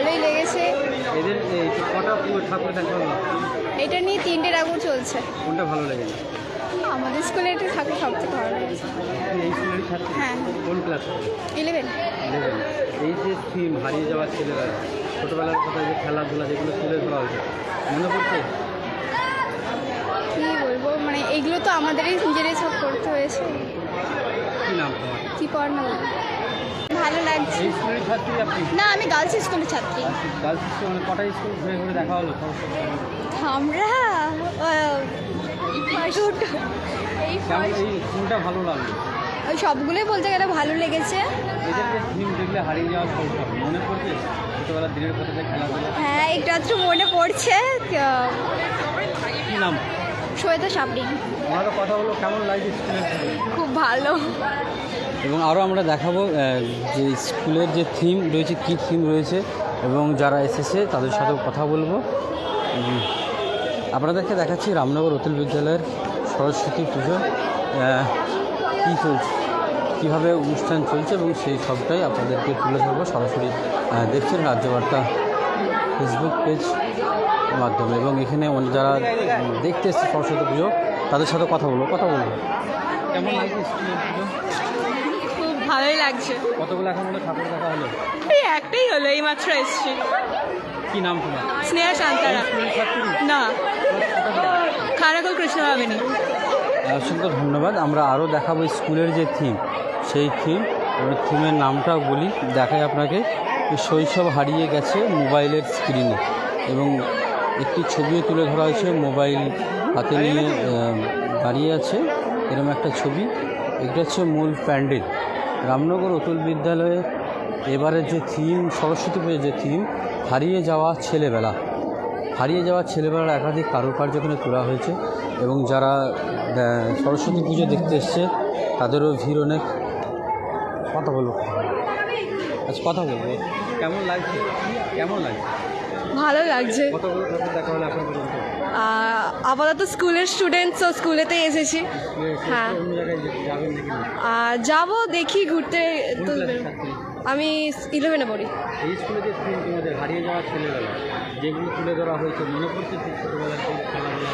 ভালোই লেগেছে। এদের কটা ঠাকুর এটা নিয়ে তিনটে ঠাকুর চলছে। কোনটা ভালো লেগেছে আমাদের স্কুলে এটা ঠাকুর সবথেকে ভালো লেগেছে। এই স্কুলেরই ছাত্রী হ্যাঁ। কোন ক্লাসে ইলেভেন ইলেভেন এই যে থিম হারিয়ে যাওয়া ছেলেরা ছোটোবেলার কথা যে খেলাধুলা যেগুলো তুলে ধরা হয়েছে মনে পড়ছে? কী বলব মানে এগুলো তো আমাদেরই নিজেরাই সব করতে হয়েছে। কী নাম তোমার? কি পড়ানো ভালো লাগছে। স্কুলের ছাত্রী আপনি? না আমি গার্লস স্কুলের ছাত্রী। গার্লস স্কুল কটা স্কুল ঘুরে ঘুরে দেখা হলো? আমরা থিমটা ভালো লাগল? ওই সবগুলোই বলতে গেলে ভালো লেগেছে। দেখলে হারিয়ে যাওয়ার মনে পড়ছে? দিনের খেলাধুলা হ্যাঁ একটু আধটু মনে পড়ছে। নাম? ওনারও কথা হলো কেমন লাগছে খুব ভালো। এবং আরও আমরা দেখাবো যে স্কুলের যে থিম রয়েছে, কী থিম রয়েছে এবং যারা এসেছে তাদের সাথেও কথা বলব। আপনাদেরকে দেখাচ্ছি রামনগর অতুল বিদ্যালয়ের সরস্বতী পুজো কী চলছে, কীভাবে অনুষ্ঠান চলছে এবং সেই সবটাই আপনাদেরকে তুলে ধরবো সরাসরি দেখছেন রাজ্যবার্তা ফেসবুক পেজ মাধ্যমে। এবং এখানে যারা দেখতে এসছে সরস্বতী পুজো, তাদের সাথে কথা বলব কথা বলব। কেমন লাগছে স্কুলের পুজো খুব ভালোই লাগছে। কতগুলো এখন হলো? ঠাকুর দেখা হলো? এই একটাই হলো এই মাত্র এসছি। কি নাম তোমার? স্নেহা শান্তারা না। খানাকুল কৃষ্ণ ভাবিনি অসংখ্য ধন্যবাদ। আমরা আরও দেখাবো স্কুলের যে থিম সেই থিম ওই থিমের নামটাও বলি দেখাই আপনাকে। শৈশব হারিয়ে গেছে মোবাইলের স্ক্রিনে এবং একটি ছবিও তুলে ধরা হয়েছে মোবাইল হাতে নিয়ে দাঁড়িয়ে আছে। এরকম একটা ছবি। এটা হচ্ছে মূল প্যান্ডেল। রামনগর অতুল বিদ্যালয়ে এবারের যে থিম, সরস্বতী পুজোর যে থিম, হারিয়ে যাওয়া ছেলেবেলা। হারিয়ে যাওয়া ছেলেবেলার একাধিক কারুকার্য এখানে তোলা হয়েছে এবং যারা সরস্বতী পুজো দেখতে এসছে, তাদেরও ভিড় অনেক। কথা বলব আচ্ছা কথা বলব কেমন লাগছে? কেমন লাগছে? ভালো লাগছে। আপাতত স্কুলের স্টুডেন্ট তো স্কুলেতে এসেছি। হ্যাঁ। যাব দেখি ঘুরতে তো আমি ইলেভেনে পড়ি। এই স্কুলে যে থিম তোমাদের হারিয়ে যাওয়া ছেলেবেলা যেগুলো তুলে ধরা হয়েছে মনে পড়ছে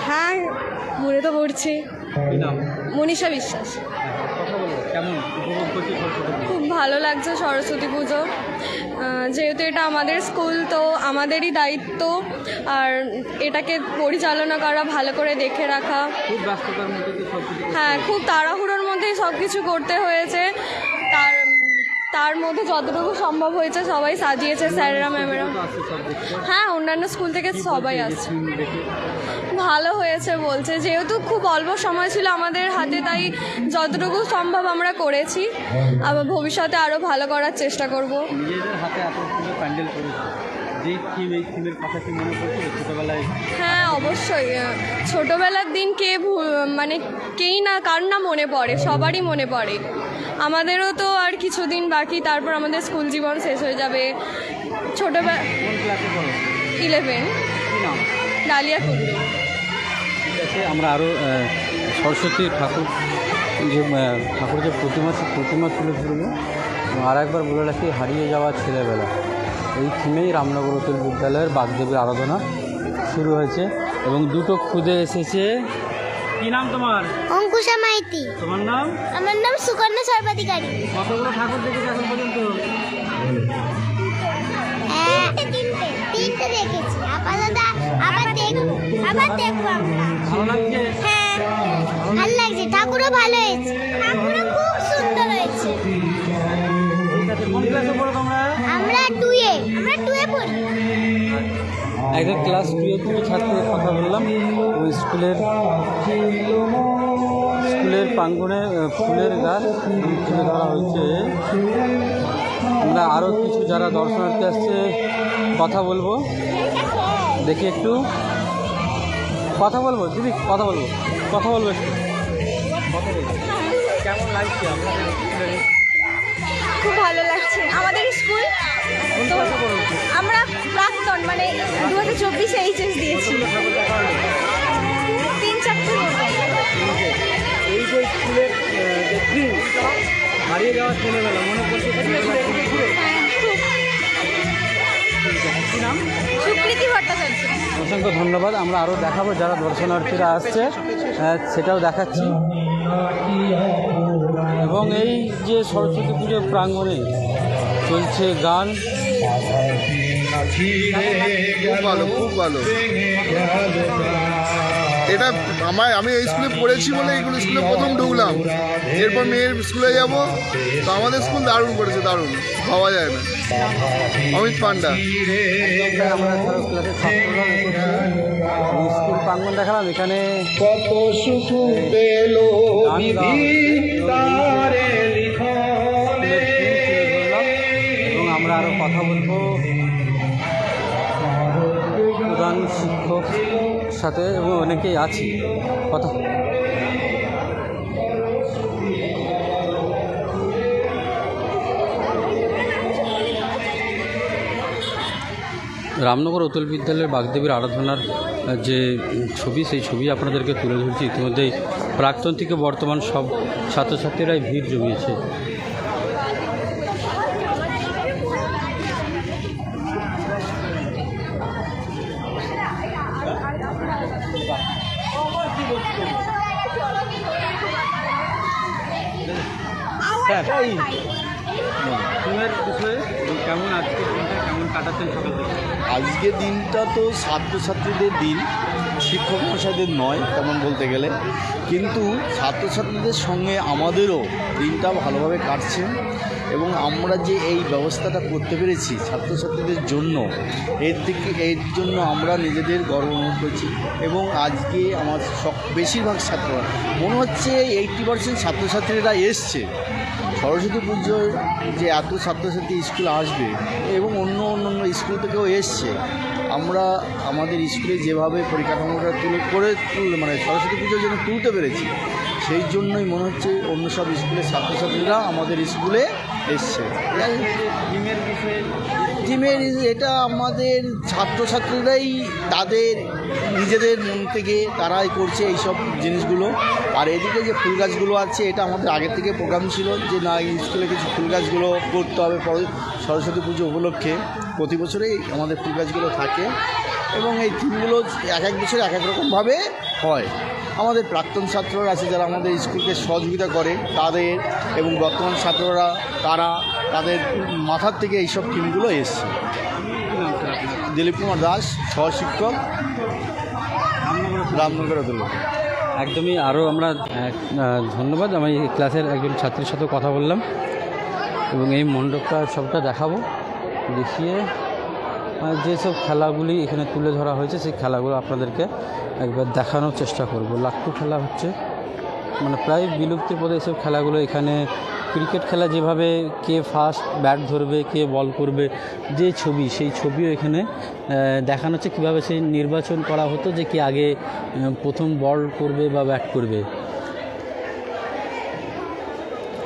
হ্যাঁ মনে তো পড়ছি। মনীষা বিশ্বাস? খুব ভালো লাগছে সরস্বতী পুজো। যেহেতু এটা আমাদের স্কুল তো আমাদেরই দায়িত্ব। আর এটাকে পরিচালনা করা ভালো করে দেখে রাখা। খুব ব্যস্ততার মধ্যে দিয়ে সব কিছু হ্যাঁ খুব তাড়াহুড়োর মধ্যেই সব কিছু করতে হয়েছে। তার তার মধ্যে যতটুকু সম্ভব হয়েছে সবাই সাজিয়েছে স্যারেরা ম্যামেরা। হ্যাঁ অন্যান্য স্কুল থেকে সবাই আসছে। ভালো হয়েছে বলছে। যেহেতু খুব অল্প সময় ছিল আমাদের হাতে তাই যতটুকু সম্ভব আমরা করেছি। আবার ভবিষ্যতে আরও ভালো করার চেষ্টা করব। নিজেদের হাতে প্যান্ডেল হ্যাঁ অবশ্যই। ছোটবেলার দিন কে মানে কেই না কার না মনে পড়ে সবারই মনে পড়ে। আমাদেরও তো আর কিছুদিন বাকি তারপর আমাদের স্কুল জীবন শেষ হয়ে যাবে। ছোটোবেলা ইলেভেন ডালিয়া ঠিক আছে আমরা আরও সরস্বতী ঠাকুর যে ঠাকুর যে প্রতিমা প্রতিমা তুলে ধরবো। এবং আর একবার বলে রাখি হারিয়ে যাওয়া ছেলেবেলা। এই থিমেই রামনগর অতুল বিদ্যালয়ের বাগদেবীর আরাধনা শুরু হয়েছে। এবং দুটো খুদে এসেছে। কী নাম তোমার? অঙ্কুশা মাইতি। তোমার নাম? আমার নাম সুকন্যা সর্বাধিকারী। কতগুলো ঠাকুর দেখেছ এখন পর্যন্ত? তিনটে তিনটে দেখেছি আপাতত আবার দেখব আবার দেখব আমরা। হ্যাঁ ভালো লাগছে। ঠাকুরও ভালো হয়েছে। ঠাকুরও খুব সুন্দর হয়েছে। ঠিক আছে কোন ক্লাসে পড়ো তোমরা আমরা টুয়ে আমরা টুয়ে পড়ি। একজন ক্লাস টুয়েলভ ছাত্রের কথা বললাম। এবং স্কুলের স্কুলের প্রাঙ্গণে ফুলের গাছ তুলে ধরা হয়েছে। আমরা আরও কিছু যারা দর্শনার্থী আসছে কথা বলব? দেখি একটু। কথা বলব? দিদি কথা বলব। কথা বলব একটু। কথা বলব কেমন লাগছে আপনাদের খুব ভালো লাগছে। আমাদের স্কুল আমরা প্রাক্তন মানে দু হাজার চব্বিশে এইচএস দিয়েছি। তিন চারটে এই যে স্কুলের হারিয়ে যাওয়া ছেলেবেলা মনে পড়ছে? হ্যাঁ অসংখ্য ধন্যবাদ। আমরা আরও দেখাবো যারা দর্শনার্থীরা আসছে। আহ, সেটাও দেখাচ্ছি। এবং এই যে সরস্বতী পুজোর প্রাঙ্গণে চলছে গান। খুব ভালো খুব ভালো। এটা আমার আমি এই স্কুলে পড়েছি বলে এইগুলো স্কুলে প্রথম ঢুকলাম। এরপর মেয়ের স্কুলে যাব তো আমাদের স্কুল দারুণ করেছে দারুণ। ভাবা যায় না। অমিত পান্ডা। স্কুল প্রাঙ্গণ দেখালাম এখানে কত সুখ পেল। এবং আমরা আরও কথা বলব। প্রধান শিক্ষক সাথে এবং অনেকেই আছি। কথা রামনগর অতুল বিদ্যালয়ের বাগদেবীর আরাধনার যে ছবি সেই ছবি আপনাদেরকে তুলে ধরছি ইতিমধ্যেই প্রাক্তন থেকে বর্তমান সব ছাত্রছাত্রীরাই ভিড় জমিয়েছে স্যার টিমের বিষয়ে কেমন আজকে কাটাচ্ছেন আজকের দিনটা তো ছাত্রছাত্রীদের দিন, শিক্ষক মশাইদের নয়, তেমন বলতে গেলে। কিন্তু ছাত্রছাত্রীদের সঙ্গে আমাদেরও দিনটা ভালোভাবে কাটছে এবং আমরা যে এই ব্যবস্থাটা করতে পেরেছি ছাত্রছাত্রীদের জন্য, এর থেকে এর জন্য আমরা নিজেদের গর্ব অনুভব করছি। এবং আজকে আমার সব বেশিরভাগ ছাত্ররা মনে হচ্ছে এইটটি পার্সেন্ট ছাত্রছাত্রীরা এসছে। সরস্বতী পুজোর যে এত ছাত্রছাত্রী স্কুল আসবে এবং অন্য অন্য স্কুল থেকেও এসছে, আমরা আমাদের স্কুলে যেভাবে পরিকাঠামোটা তুলে করে তুল- মানে সরস্বতী পুজোর জন্য তুলতে পেরেছি, সেই জন্যই মনে হচ্ছে অন্য সব স্কুলের ছাত্রছাত্রীরা আমাদের স্কুলে এসছে। ডিমের বিষয়ে টিমের এটা আমাদের ছাত্রছাত্রীরাই তাদের নিজেদের মন থেকে তারাই করছে এই সব জিনিসগুলো। আর এদিকে যে ফুল গাছগুলো আছে, এটা আমাদের আগের থেকে প্রোগ্রাম ছিল যে না স্কুলে কিছু ফুল গাছগুলো করতে হবে সরস্বতী পুজো উপলক্ষে। প্রতি বছরেই আমাদের ফুল গাছগুলো থাকে এবং এই থিমগুলো এক এক বছর এক এক রকমভাবে হয়। আমাদের প্রাক্তন ছাত্ররা আছে যারা আমাদের স্কুলকে সহযোগিতা করে, তাদের এবং বর্তমান ছাত্ররা, তারা তাদের মাথার থেকে এইসব টিমগুলো এসছে। দিলীপ কুমার দাস, সহশিক্ষক, রামনগর একদমই আরও আমরা ধন্যবাদ। আমি ক্লাসের একজন ছাত্রীর সাথে কথা বললাম এবং এই মণ্ডপটা সবটা দেখাবো। দেখিয়ে যেসব খেলাগুলি এখানে তুলে ধরা হয়েছে, সেই খেলাগুলো আপনাদেরকে একবার দেখানোর চেষ্টা করব। লাট্টু খেলা হচ্ছে। মানে প্রায় বিলুপ্তির পথে এসব খেলাগুলো এখানে ক্রিকেট খেলা যেভাবে কে ফার্স্ট ব্যাট ধরবে, কে বল করবে, যে ছবি, সেই ছবিও এখানে দেখানো হচ্ছে কীভাবে সেই নির্বাচন করা হতো যে কে আগে প্রথম বল করবে বা ব্যাট করবে।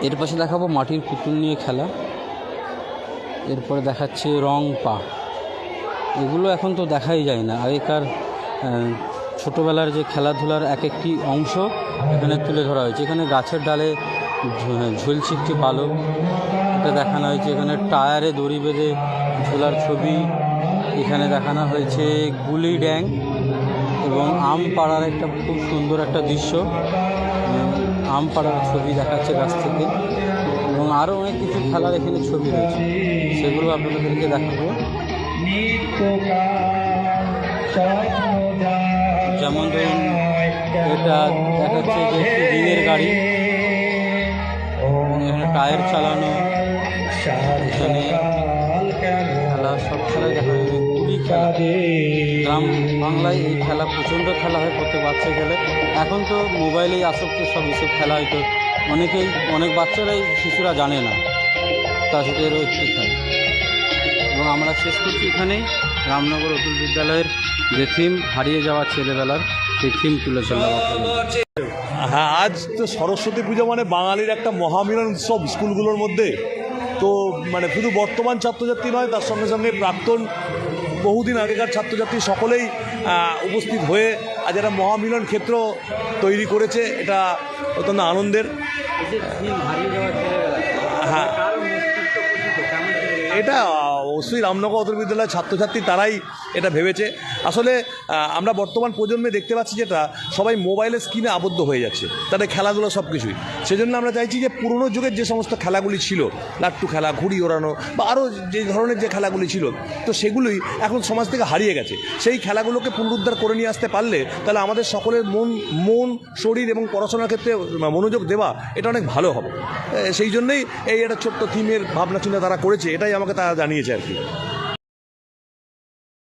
এর পাশে দেখাবো মাটির পুতুল নিয়ে খেলা। এরপরে দেখাচ্ছে রং পা। এগুলো এখন তো দেখাই যায় না। আগেকার ছোটোবেলার যে খেলাধুলার এক একটি অংশ এখানে তুলে ধরা হয়েছে। এখানে গাছের ডালে ঝুলছে একটি বালক এটা দেখানো হয়েছে এখানে টায়ারে দড়ি বেঁধে ঝোলার ছবি। এখানে দেখানো হয়েছে গুলি ড্যাং এবং আম পাড়ার একটা খুব সুন্দর একটা দৃশ্য। উম, আম পাড়ার ছবি দেখাচ্ছে গাছ থেকে এবং আরও অনেক কিছু খেলার এখানে ছবি রয়েছে। সেগুলো আপনাদেরকে দেখাবো। যেমন ধরুন এটা দেখাচ্ছে যে একটি গাড়ি। এখানে টায়ার চালানো, এখানে খেলা সব খেলাই দেখা যাবে। গুলি খেলা। গ্রাম বাংলায় এই খেলা, প্রচণ্ড খেলা হয় প্রত্যেক বাচ্চা খেলে। এখন তো মোবাইলেই আসক্ত, সব এসব খেলা হয়তো অনেকেই, অনেক বাচ্চারাই শিশুরা জানে না। তার সাথে একটি খেলা। এবং আমরা শেষ করছি এখানেই। রামনগর অতুল বিদ্যালয়ের যে থিম হারিয়ে যাওয়া ছেলেবেলার, সেই থিম তুলে আপনাদের। হ্যাঁ আজ তো সরস্বতী পুজো মানে বাঙালির একটা মহামিলন উৎসব স্কুলগুলোর মধ্যে। তো মানে শুধু বর্তমান ছাত্রছাত্রী নয় তার সঙ্গে সঙ্গে প্রাক্তন বহুদিন আগেকার ছাত্রছাত্রী সকলেই উপস্থিত হয়ে আজ একটা মহামিলন ক্ষেত্র তৈরি করেছে। এটা অত্যন্ত আনন্দের। হ্যাঁ? এটা অবশ্যই রামনগর উত্তর বিদ্যালয়ের ছাত্রছাত্রী তারাই এটা ভেবেছে। আসলে আমরা বর্তমান প্রজন্মে দেখতে পাচ্ছি যেটা, সবাই মোবাইলের স্ক্রিনে আবদ্ধ হয়ে যাচ্ছে, তাদের খেলাধুলো সব কিছুই সেজন্য আমরা চাইছি যে পুরনো যুগের যে সমস্ত খেলাগুলি ছিল, লাট্টু খেলা, ঘুড়ি ওড়ানো, বা আরও যে ধরনের যে খেলাগুলি ছিল, তো সেগুলোই এখন সমাজ থেকে হারিয়ে গেছে। সেই খেলাগুলোকে পুনরুদ্ধার করে নিয়ে আসতে পারলে, তাহলে আমাদের সকলের মন মন, শরীর এবং পড়াশোনার ক্ষেত্রে মনোযোগ দেওয়া, এটা অনেক ভালো হবে। সেই জন্যই এই একটা ছোট্ট থিমের ভাবনা চিন্তা তারা করেছে, এটাই আমাকে তারা জানিয়েছে আর কি। filho.